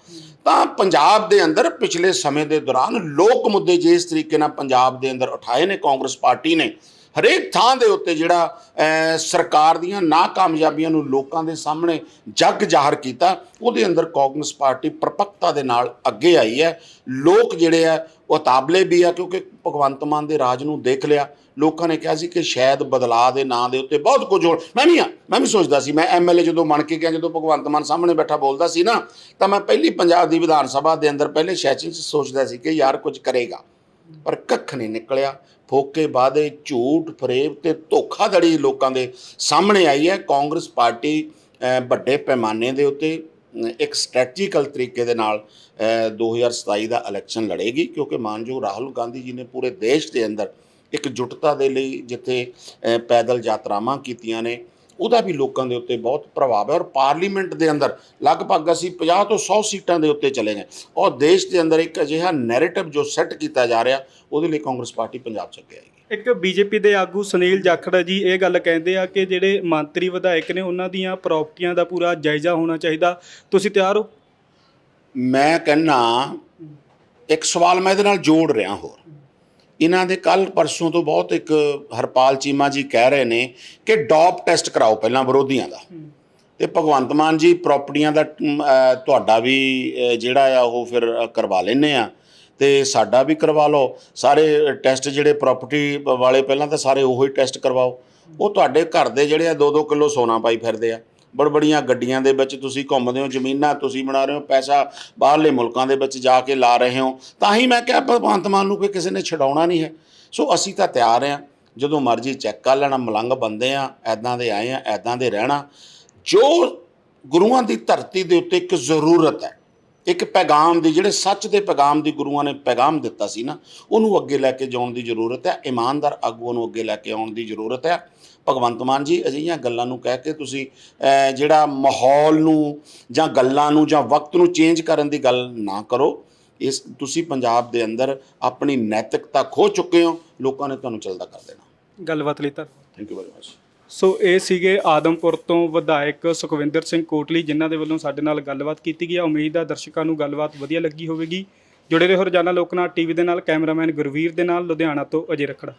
ਤਾਂ ਪੰਜਾਬ ਦੇ ਅੰਦਰ ਪਿਛਲੇ ਸਮੇਂ ਦੇ ਦੌਰਾਨ ਲੋਕ ਮੁੱਦੇ ਜਿਸ ਤਰੀਕੇ ਨਾਲ ਪੰਜਾਬ ਦੇ ਅੰਦਰ ਉਠਾਏ ਨੇ ਕਾਂਗਰਸ ਪਾਰਟੀ ਨੇ ਹਰੇਕ ਥਾਂ ਦੇ ਉੱਤੇ ਜਿਹੜਾ ਸਰਕਾਰ ਦੀਆਂ ਨਾਕਾਮਯਾਬੀਆਂ ਨੂੰ ਲੋਕਾਂ ਦੇ ਸਾਹਮਣੇ ਜੱਗ ਜ਼ਾਹਰ ਕੀਤਾ, ਉਹਦੇ ਅੰਦਰ ਕਾਂਗਰਸ ਪਾਰਟੀ ਪਰਪੱਕਤਾ ਦੇ ਨਾਲ ਅੱਗੇ ਆਈ ਹੈ। ਲੋਕ ਜਿਹੜੇ ਆ, ਉਹ ਤਾਬਲੇ ਵੀ ਆ, ਕਿਉਂਕਿ ਭਗਵੰਤ ਮਾਨ ਦੇ ਰਾਜ ਨੂੰ ਦੇਖ ਲਿਆ। ਲੋਕਾਂ ਨੇ ਕਿਹਾ ਸੀ ਕਿ ਸ਼ਾਇਦ ਬਦਲਾਅ ਦੇ ਨਾਂ ਦੇ ਉੱਤੇ ਬਹੁਤ ਕੁਝ ਹੋਣ। ਮੈਂ ਵੀ ਆ ਮੈਂ ਵੀ ਸੋਚਦਾ ਸੀ, ਮੈਂ ਐਮਐਲਏ ਜਦੋਂ ਬਣ ਕੇ ਗਿਆ, ਜਦੋਂ ਭਗਵੰਤ ਮਾਨ ਸਾਹਮਣੇ ਬੈਠਾ ਬੋਲਦਾ ਸੀ ਨਾ, ਤਾਂ ਮੈਂ ਪਹਿਲੀ ਪੰਜਾਬ ਦੀ ਵਿਧਾਨ ਸਭਾ ਦੇ ਅੰਦਰ ਪਹਿਲੇ ਸੈਸ਼ਨ 'ਚ ਸੋਚਦਾ ਸੀ ਕਿ ਯਾਰ ਕੁਝ ਕਰੇਗਾ। ਪਰ ਕੱਖ ਨਹੀਂ ਨਿਕਲਿਆ। ਫੋਕੇ ਵਾਅਦੇ ਝੂਠ ਫਰੇਬ ਤੇ ਧੋਖਾਧੜੀ ਲੋਕਾਂ ਦੇ ਸਾਹਮਣੇ ਆਈ ਹੈ। ਕਾਂਗਰਸ ਪਾਰਟੀ ਵੱਡੇ ਪੈਮਾਨੇ ਦੇ ਉੱਤੇ ਇੱਕ ਸਟ੍ਰੈਟਜੀਕਲ ਤਰੀਕੇ ਦੇ ਨਾਲ ਅਹ, 2027 ਦਾ ਇਲੈਕਸ਼ਨ ਲੜੇਗੀ ਕਿਉਂਕਿ ਮਾਨਯੋਗ ਰਾਹੁਲ ਗਾਂਧੀ ਜੀ ਨੇ ਪੂਰੇ ਦੇਸ਼ ਦੇ ਅੰਦਰ ਇੱਕ ਜੁਟਤਾ ਦੇ ਲਈ ਜਿੱਥੇ ਪੈਦਲ ਯਾਤਰਾਵਾਂ ਕੀਤੀਆਂ ਨੇ। ਉਹਦਾ ਵੀ ਲੋਕਾਂ ਦੇ ਉੱਤੇ ਬਹੁਤ ਪ੍ਰਭਾਵ ਹੈ ਔਰ ਪਾਰਲੀਮੈਂਟ ਦੇ ਅੰਦਰ ਲਗਭਗ ਅਸੀਂ 50 ਤੋਂ 100 ਸੀਟਾਂ ਦੇ ਉੱਤੇ ਚਲੇ ਗਏ ਔਰ ਦੇਸ਼ ਦੇ ਅੰਦਰ ਇੱਕ ਅਜਿਹਾ ਨੈਰੇਟਿਵ ਜੋ ਸੈੱਟ ਕੀਤਾ ਜਾ ਰਿਹਾ ਉਹਦੇ ਲਈ ਕਾਂਗਰਸ ਪਾਰਟੀ ਪੰਜਾਬ 'ਚ ਅੱਗੇ ਆਏਗੀ। ਇੱਕ ਬੀਜੇਪੀ ਦੇ ਆਗੂ ਸੁਨੀਲ ਜਾਖੜ ਜੀ ਇਹ ਗੱਲ ਕਹਿੰਦੇ ਆ ਕਿ ਜਿਹੜੇ ਮੰਤਰੀ ਵਿਧਾਇਕ ਨੇ ਉਹਨਾਂ ਦੀਆਂ ਪ੍ਰਾਪਰਟੀਆਂ ਦਾ ਪੂਰਾ ਜਾਇਜ਼ਾ ਹੋਣਾ ਚਾਹੀਦਾ। ਤੁਸੀਂ ਤਿਆਰ ਹੋ? ਮੈਂ ਕਹਿੰਨਾ ਇੱਕ ਸਵਾਲ ਮੈਂ ਇਹਦੇ ਨਾਲ ਜੋੜ ਰਿਹਾ ਹੋਰ। ਇਹਨਾਂ ਦੇ ਕੱਲ ਪਰਸੋਂ ਤੋਂ ਬਹੁਤ ਇੱਕ ਹਰਪਾਲ ਚੀਮਾ ਜੀ ਕਹਿ ਰਹੇ ਨੇ ਕਿ ਡੌਪ ਟੈਸਟ ਕਰਾਓ ਪਹਿਲਾਂ ਵਿਰੋਧੀਆਂ ਦਾ। ਤੇ ਭਗਵੰਤ ਮਾਨ ਜੀ ਪ੍ਰਾਪਰਟੀਆਂ ਦਾ ਤੁਹਾਡਾ ਵੀ ਜਿਹੜਾ ਆ ਉਹ ਫਿਰ ਕਰਵਾ ਲੈਨੇ ਆ। ਤੇ ਸਾਡਾ ਵੀ ਕਰਵਾ ਲਓ। ਸਾਰੇ ਟੈਸਟ ਜਿਹੜੇ ਪ੍ਰਾਪਰਟੀ ਵਾਲੇ ਪਹਿਲਾਂ ਤਾਂ ਸਾਰੇ ਉਹੀ ਟੈਸਟ ਕਰਵਾਓ। ਉਹ ਤੁਹਾਡੇ ਘਰ ਦੇ ਜਿਹੜੇ ਆ 2-2 ਕਿਲੋ ਸੋਨਾ ਪਾਈ ਫਿਰਦੇ ਆ। ਬੜਬੜੀਆਂ ਗੱਡੀਆਂ ਦੇ ਵਿੱਚ ਤੁਸੀਂ ਘੁੰਮਦੇ ਹੋ, ਜ਼ਮੀਨਾਂ ਤੁਸੀਂ ਬਣਾ ਰਹੇ ਹੋ, ਪੈਸਾ ਬਾਹਰਲੇ ਮੁਲਕਾਂ ਦੇ ਵਿੱਚ ਜਾ ਕੇ ਲਾ ਰਹੇ ਹੋ, ਤਾਂ ਹੀ ਮੈਂ ਕਿਹਾ ਭਗਵੰਤ ਮਾਨ ਨੂੰ ਕੋਈ ਕਿਸੇ ਨੇ ਛਡਾਉਣਾ ਨਹੀਂ ਹੈ। ਸੋ ਅਸੀਂ ਤਾਂ ਤਿਆਰ ਹਾਂ, ਜਦੋਂ ਮਰਜ਼ੀ ਚੈੱਕ ਕਰ ਲੈਣਾ, ਮਲੰਗ ਬੰਦੇ ਆ ਐਦਾਂ ਦੇ ਆਏ ਆ ਐਦਾਂ ਦੇ ਰਹਿਣਾ। ਜੋ ਗੁਰੂਆਂ ਦੀ ਧਰਤੀ ਦੇ ਉੱਤੇ ਇੱਕ ਜ਼ਰੂਰਤ ਹੈ ਇੱਕ ਪੈਗਾਮ ਦੀ ਜਿਹੜੇ ਸੱਚ ਦੇ ਪੈਗਾਮ ਦੀ ਗੁਰੂਆਂ ਨੇ ਪੈਗਾਮ ਦਿੱਤਾ ਸੀ ਨਾ ਉਹਨੂੰ ਅੱਗੇ ਲੈ ਕੇ ਜਾਣ ਦੀ ਜ਼ਰੂਰਤ ਹੈ ਇਮਾਨਦਾਰ ਆਗੂਆਂ ਨੂੰ ਅੱਗੇ ਲੈ ਕੇ ਆਉਣ ਦੀ ਜ਼ਰੂਰਤ ਹੈ। ਭਗਵੰਤ ਮਾਨ ਜੀ ਅਜਿਹੀਆਂ ਗੱਲਾਂ ਨੂੰ ਕਹਿ ਕੇ ਤੁਸੀਂ ਜਿਹੜਾ ਮਾਹੌਲ ਨੂੰ ਜਾਂ ਗੱਲਾਂ ਨੂੰ ਜਾਂ ਵਕਤ ਨੂੰ ਚੇਂਜ ਕਰਨ ਦੀ ਗੱਲ ਨਾ ਕਰੋ। ਇਸ ਤੁਸੀਂ ਪੰਜਾਬ ਦੇ ਅੰਦਰ ਆਪਣੀ ਨੈਤਿਕਤਾ ਖੋ ਚੁੱਕੇ ਹੋ ਲੋਕਾਂ ਨੇ ਤੁਹਾਨੂੰ ਚੱਲਦਾ ਕਰ ਦੇਣਾ। ਗੱਲਬਾਤ ਲਈ ਤਾਂ thank you very much so ਇਹ ਸੀਗੇ ਆਦਮਪੁਰ ਤੋਂ ਵਿਧਾਇਕ ਸੁਖਵਿੰਦਰ ਸਿੰਘ ਕੋਟਲੀ, ਜਿਨ੍ਹਾਂ ਦੇ ਵੱਲੋਂ ਸਾਡੇ ਨਾਲ ਗੱਲਬਾਤ ਕੀਤੀ ਗਈ ਹੈ ਉਮੀਦ ਹੈ ਦਰਸ਼ਕਾਂ ਨੂੰ ਗੱਲਬਾਤ ਵਧੀਆ ਲੱਗੀ ਹੋਵੇਗੀ। ਜੁੜੇ ਰਹੋ ਰੋਜ਼ਾਨਾ ਲੋਕਨਾਥ ਟੀਵੀ ਦੇ ਨਾਲ, ਕੈਮਰਾਮੈਨ ਗੁਰਵੀਰ ਦੇ ਨਾਲ, ਲੁਧਿਆਣਾ ਤੋਂ ਅਜੇ ਰਖੜਾ।